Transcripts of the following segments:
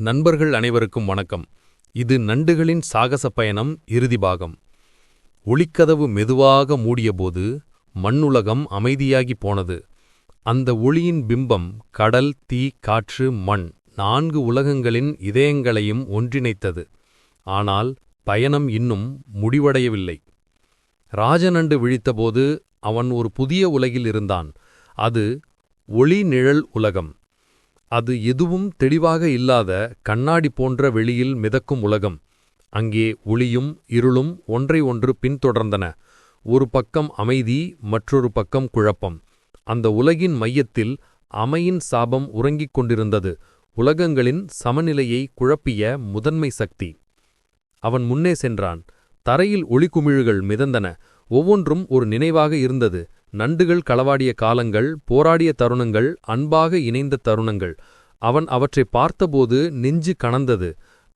நண்பர்கள் அனைவருக்கும் வணக்கம். இது நண்டுகளின் சாகச பயணம் இறுதி பாகம். ஒளிக்கதவு மெதுவாக மூடியபோது மண்ணுலகம் அமைதியாகி போனது. அந்த ஒளியின் பிம்பம் கடல் தீ காற்று மண் நான்கு உலகங்களின் இதயங்களையும் ஒன்றிணைத்தது. ஆனால் பயணம் இன்னும் முடிவடையவில்லை. ராஜநண்டு விழித்தபோது அவன் ஒரு புதிய உலகில் இருந்தான். அது ஒளி நிழல் உலகம். அது எதுவும் தெளிவாக இல்லாத கண்ணாடி போன்ற வெளியில் மிதக்கும் உலகம். அங்கே ஒளியும் இருளும் ஒன்றை ஒன்று பின்தொடர்ந்தன. ஒரு பக்கம் அமைதி மற்றொரு பக்கம் குழப்பம். அந்த உலகின் மையத்தில் அமையின் சாபம் உறங்கிக் கொண்டிருந்தது. உலகங்களின் சமநிலையை குழப்பிய முதன்மை சக்தி. அவன் முன்னே சென்றான். தரையில் ஒளிக்குமிழுகள் மிதந்தன. ஒவ்வொன்றும் ஒரு நினைவாக இருந்தது. நண்டுகள் களவாடிய காலங்கள் போராடிய தருணங்கள் அன்பாக இணைந்த தருணங்கள். அவன் அவற்றை பார்த்தபோது நெஞ்சு கணந்தது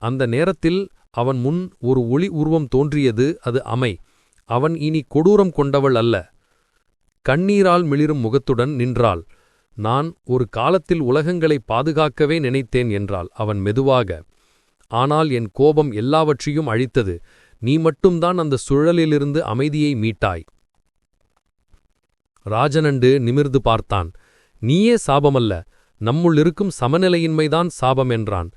அந்த நேரத்தில் அவன் முன் ஒரு ஒளி உருவம் தோன்றியது அது அமை. அவன் இனி கொடூரம் கொண்டவள் அல்ல. கண்ணீரால் மிளிரும் முகத்துடன் நின்றாள். நான் ஒரு காலத்தில் உலகங்களை பாதுகாக்கவே நினைத்தேன் என்றாள் அவன் மெதுவாக. ஆனால் என் கோபம் எல்லாவற்றையும் அழித்தது. நீ மட்டும்தான் அந்த சுழலிலிருந்து அமைதியை மீட்டாய். ராஜனண்டு நிமிர்ந்து பார்த்தான். நீயே சாபமல்ல நம்முள் இருக்கும் சமநிலையின்மைதான் சாபம் என்றான்.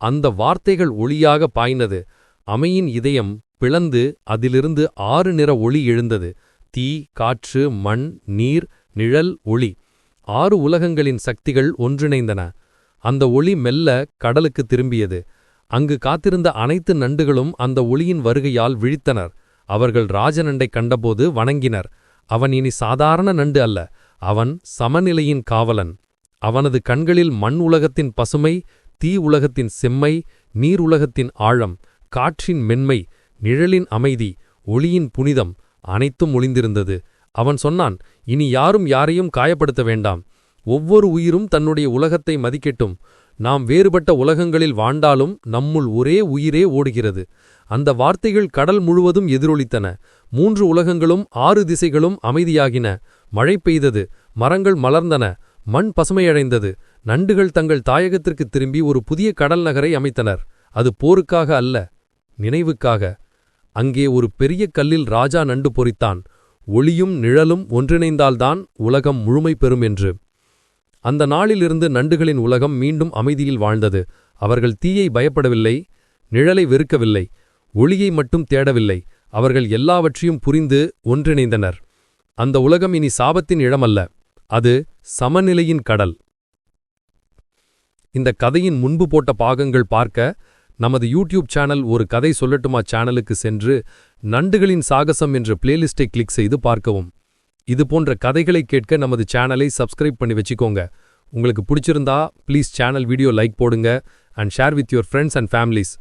அந்த வார்த்தைகள் ஒளியாக பாய்ந்தது. அமையின் இதயம் பிளந்து அதிலிருந்து ஆறு நிற ஒளி எழுந்தது. தீ காற்று மண் நீர் நிழல் ஒளி. ஆறு உலகங்களின் சக்திகள் ஒன்றிணைந்தன. அந்த ஒளி மெல்ல கடலுக்கு திரும்பியது. அங்கு காத்திருந்த அனைத்து நண்டுகளும் அந்த ஒளியின் வருகையால் விழித்தனர். அவர்கள் ராஜநண்டை கண்டபோது வணங்கினர். அவன் இனி சாதாரண நண்டு அல்ல. அவன் சமநிலையின் காவலன். அவனது கண்களில் மண் உலகத்தின் பசுமை தீ உலகத்தின் செம்மை நீர் உலகத்தின் ஆழம் காற்றின் மென்மை நிழலின் அமைதி ஒளியின் புனிதம் அனைத்தும் ஒளிந்திருந்தது. அவன் சொன்னான் இனி யாரும் யாரையும் காயப்படுத்த வேண்டாம். ஒவ்வொரு உயிரும் தன்னுடைய உலகத்தை மதிக்கட்டும். நாம் வேறுபட்ட உலகங்களில் வாண்டாலும் நம்முள் ஒரே உயிரே ஓடுகிறது. அந்த வார்த்தைகள் கடல் முழுவதும் எதிரொலித்தன. மூன்று உலகங்களும் ஆறு திசைகளும் அமைதியாகின. மழை பெய்தது. மரங்கள் மலர்ந்தன. மண் பசுமையடைந்தது. நண்டுகள் தங்கள் தாயகத்திற்கு திரும்பி ஒரு புதிய கடல் நகரை அமைத்தனர். அது போருக்காக அல்ல நினைவுக்காக. அங்கே ஒரு பெரிய கல்லில் ராஜா நண்டு பொறித்தான். ஒளியும் நிழலும் ஒன்றிணைந்தால்தான் உலகம் முழுமை பெறும் என்று. அந்த நாளிலிருந்து நண்டுகளின் உலகம் மீண்டும் அமைதியில் வாழ்ந்தது. அவர்கள் தீயை பயப்படவில்லை நிழலை வெறுக்கவில்லை ஒளியை மட்டும் தேடவில்லை. அவர்கள் எல்லாவற்றையும் புரிந்து ஒன்றிணைந்தனர். அந்த உலகம் இனி சாபத்தின் இடமல்ல அது சமநிலையின் கடல். இந்த கதையின் முன்பு போட்ட பாகங்கள் பார்க்க நமது யூடியூப் சேனல் ஒரு கதை சொல்லட்டுமா சேனலுக்கு சென்று நண்டுகளின் சாகசம் என்ற பிளேலிஸ்டை கிளிக் செய்து பார்க்கவும். இது போன்ற கதைகளை கேட்க நமது சேனலை சப்ஸ்கிரைப் பண்ணி வச்சுக்கோங்க. உங்களுக்கு பிடிச்சிருந்தா ப்ளீஸ் சேனல் வீடியோ லைக் போடுங்க and share with your friends and families